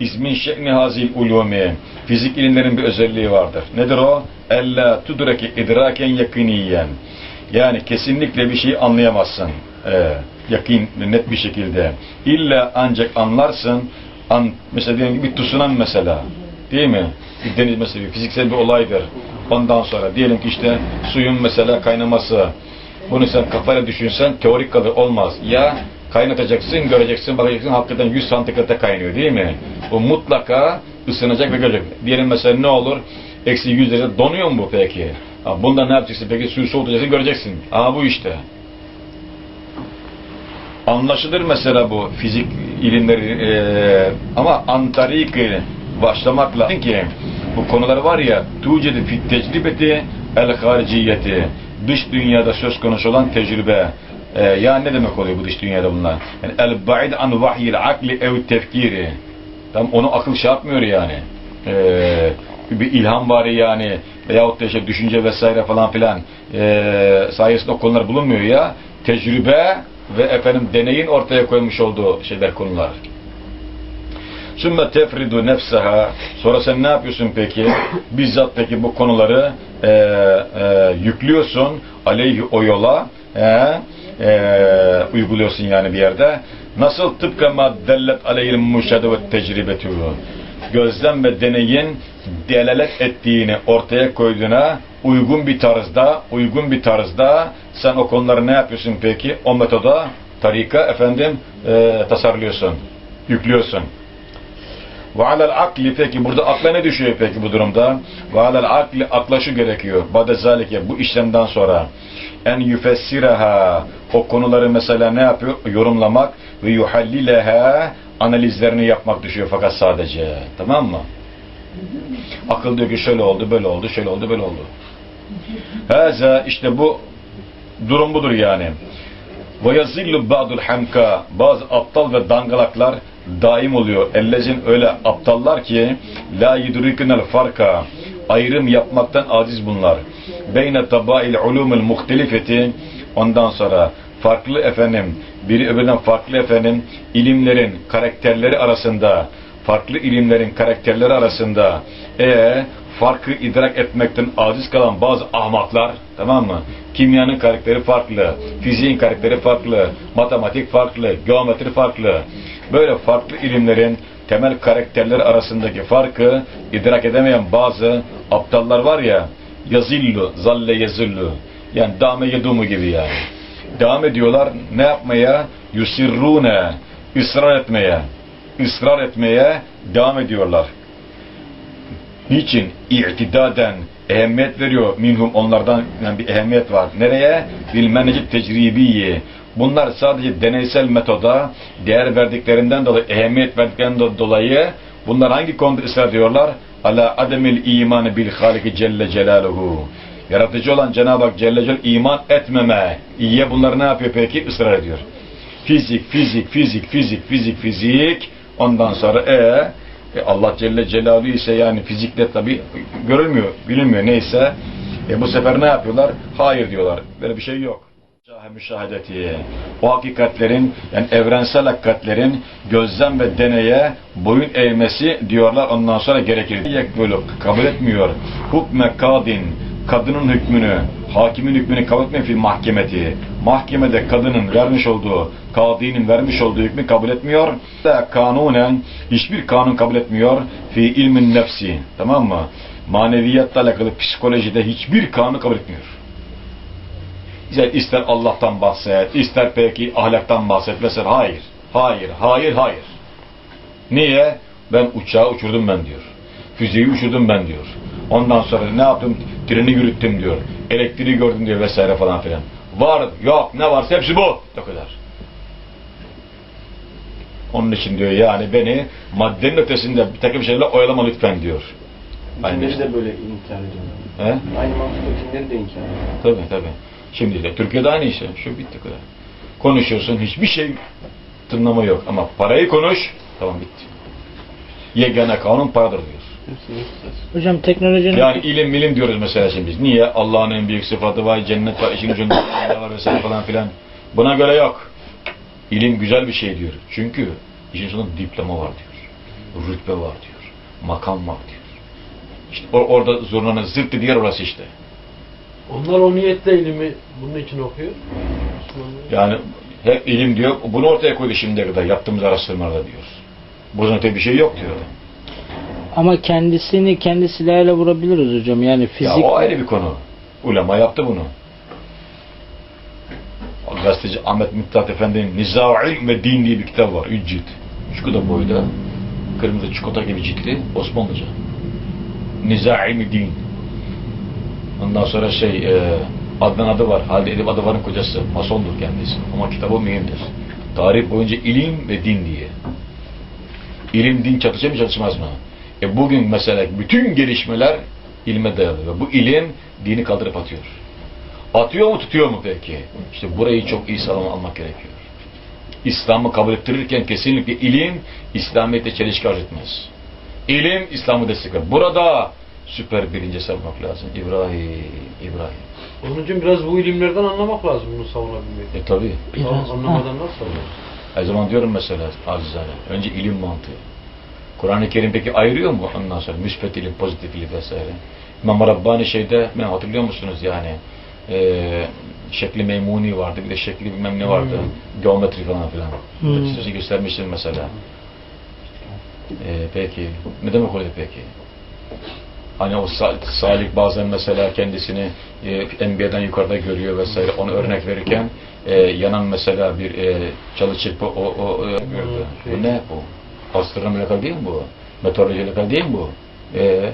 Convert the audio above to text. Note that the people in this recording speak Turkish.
İzmin şe'ni hazil ulumi. Fizik ilimlerin bir özelliği vardır. Nedir o? Ella tudreki idraken yakiniyen. Yani kesinlikle bir şeyi anlayamazsın. Ee, yakin, net bir şekilde. İlla ancak anlarsın. An, mesela diyelim bir tsunami mesela. Değil mi? Bir deniz mesela bir fiziksel bir olaydır. Ondan sonra diyelim ki işte suyun mesela kaynaması. Bunu sen kafayla düşünsen teorik kalır olmaz. Ya kaynatacaksın, göreceksin, bakacaksın hakikaten 100 santigrade kaynıyor değil mi? Bu mutlaka ısınacak ve görecek. Diyelim mesela ne olur? Eksi 100 derece donuyor mu bu peki? Bunda ne yapacaksın peki? Suyu soğutacaksın göreceksin. Aha bu işte. Anlaşılır mesela bu fizik ilimleri eee, ama antarik başlamakla ki bu konular var ya tucedi fit tecrübeti el hariciyeti dış dünyada söz konusu olan tecrübe Eee, ya ne demek oluyor bu dış dünyada bunlar? Yani el ba'id an vahyil akli ev tefkiri. Tam onu akıl şey yapmıyor yani. Eee, bir ilham var yani veyahut da işte düşünce vesaire falan filan. Eee sayesinde o konular bulunmuyor ya. Tecrübe ve efendim deneyin ortaya koymuş olduğu şeyler konular. Sümme tefridu nefseha. Sonra sen ne yapıyorsun peki? Bizzat peki bu konuları e, e, yüklüyorsun aleyhi o yola. E, e, uyguluyorsun yani bir yerde. Nasıl tıpkı ma dellet aleyhil muşade ve tecrübetü gözlem ve deneyin delalet ettiğini ortaya koyduğuna uygun bir tarzda uygun bir tarzda sen o konuları ne yapıyorsun peki? O metoda tarika efendim e, tasarlıyorsun, yüklüyorsun. Ve akli peki burada akla ne düşüyor peki bu durumda? Ve akli akla şu gerekiyor. Bade zalike bu işlemden sonra en yüfessireha o konuları mesela ne yapıyor? Yorumlamak ve yuhallileha analizlerini yapmak düşüyor fakat sadece. Tamam mı? Akıl diyor ki şöyle oldu, böyle oldu, şöyle oldu, böyle oldu. Haza işte bu durum budur yani. Ve yazillu ba'dul hamka bazı aptal ve dangalaklar daim oluyor. Ellezin öyle aptallar ki la yudrikunel farka ayrım yapmaktan aciz bunlar. Beyne tabail ulumul muhtelifeti ondan sonra farklı efendim biri öbüründen farklı efendim ilimlerin karakterleri arasında farklı ilimlerin karakterleri arasında e farkı idrak etmekten aciz kalan bazı ahmaklar tamam mı? Kimyanın karakteri farklı, fiziğin karakteri farklı, matematik farklı, geometri farklı. Böyle farklı ilimlerin temel karakterleri arasındaki farkı idrak edemeyen bazı aptallar var ya yazillu, zalle yazillu yani dame yedumu gibi yani. Devam ediyorlar ne yapmaya? Yusirrune, ısrar etmeye, ısrar etmeye devam ediyorlar. Niçin? İ'tidaden ehemmiyet veriyor minhum onlardan yani bir ehemmiyet var. Nereye? Bil menecid tecribiyi. Bunlar sadece deneysel metoda değer verdiklerinden dolayı, ehemmiyet verdiklerinden dolayı bunlar hangi konuda ısrar ediyorlar? Ala ademil imanı bil haliki celle celaluhu. Yaratıcı olan Cenab-ı Hak Celle Celaluhu iman etmeme. İyiye bunları ne yapıyor peki? Israr ediyor. Fizik, fizik, fizik, fizik, fizik, fizik. Ondan sonra e e, Allah Celle Celaluhu ise yani fizikle tabi görülmüyor, bilinmiyor neyse. E, bu sefer ne yapıyorlar? Hayır diyorlar. Böyle bir şey yok. Şahe müşahedeti. O hakikatlerin yani evrensel hakikatlerin gözlem ve deneye boyun eğmesi diyorlar ondan sonra gerekir. Yekbulu kabul etmiyor. Hukme kadin kadının hükmünü, hakimin hükmünü kabul etmiyor fi mahkemeti. Mahkemede kadının vermiş olduğu, kadinin vermiş olduğu hükmü kabul etmiyor. Kanunen hiçbir kanun kabul etmiyor fi ilmin nefsi. Tamam mı? Maneviyatla alakalı psikolojide hiçbir kanun kabul etmiyor. İşte ister Allah'tan bahset, ister peki ahlaktan bahset vesaire. Hayır, hayır, hayır, hayır. Niye? Ben uçağı uçurdum ben diyor. Füzeyi uçurdum ben diyor. Ondan sonra ne yaptım? Treni yürüttüm diyor. Elektriği gördüm diyor vesaire falan filan. Var, yok, ne varsa hepsi bu. O kadar. Onun için diyor yani beni maddenin ötesinde bir takım şeylerle oyalama lütfen diyor. İşte. de böyle inkar ediyorlar. He? Aynı mantıkla kimleri de inkar ediyorlar. Tabii tabii. Şimdi de Türkiye'de aynı işte. Şu bitti kadar. Konuşuyorsun hiçbir şey tınlama yok. Ama parayı konuş tamam bitti. Yegane kanun paradır diyor. Hepsini istiyoruz. Hocam teknolojinin Yani ilim milim diyoruz mesela şimdi biz. Niye? Allah'ın en büyük sıfatı var, cennet var, işin ucunda var vesaire falan filan. Buna göre yok. İlim güzel bir şey diyor. Çünkü işin sonunda diploma var diyor. Rütbe var diyor. Makam var diyor. İşte or- orada zurnanın zıttı diğer orası işte. Onlar o niyetle ilimi bunun için okuyor. Yani hep ilim diyor. Bunu ortaya koydu şimdiye kadar yaptığımız araştırmalarda diyoruz. Bunun öte bir şey yok diyor. Ama kendisini kendi silahıyla vurabiliriz hocam. Yani Ya fizik o ayrı bir konu. Ulema yaptı bunu. O Gazeteci Ahmet Mithat Efendi'nin Nizâ İlm ve Din diye bir kitap var. Üç cilt. Şu kadar boyda. Kırmızı çikolata gibi ciltli. Osmanlıca. Nizâ İlm Din. Ondan sonra şey e, Adnan adı var. Halide Edip adı varın kocası. Masondur kendisi. Ama kitabı mühimdir. Tarih boyunca ilim ve din diye. İlim din çatışır mı çatışmaz mı? E bugün mesela bütün gelişmeler ilme dayalı ve bu ilim dini kaldırıp atıyor. Atıyor mu tutuyor mu peki? İşte burayı çok iyi sağlam almak gerekiyor. İslam'ı kabul ettirirken kesinlikle ilim İslamiyet'te çelişki arz etmez. İlim İslam'ı destekler. Burada süper birinci savunmak lazım. İbrahim, İbrahim. Onun için biraz bu ilimlerden anlamak lazım bunu savunabilmek. E tabi. Anlamadan nasıl savunursun? Her zaman diyorum mesela acizane. Önce ilim mantığı. Kur'an-ı Kerim peki ayırıyor mu ondan sonra müspet ilim, pozitif ilim vesaire? İmam Rabbani şeyde ben hatırlıyor musunuz yani eee şekli meymuni vardı bir de şekli bilmem ne vardı geometri falan filan. Hmm. Size göstermiştim mesela. Eee peki ne demek oluyor peki? Hani o sa- Salih bazen mesela kendisini e, Enbiya'dan yukarıda görüyor vesaire onu örnek verirken e, yanan mesela bir e, çalı çırpı o, o, e, gördü. şey. Bu ne bu? Astronomi değil mi bu? Meteoroloji değil mi bu? E,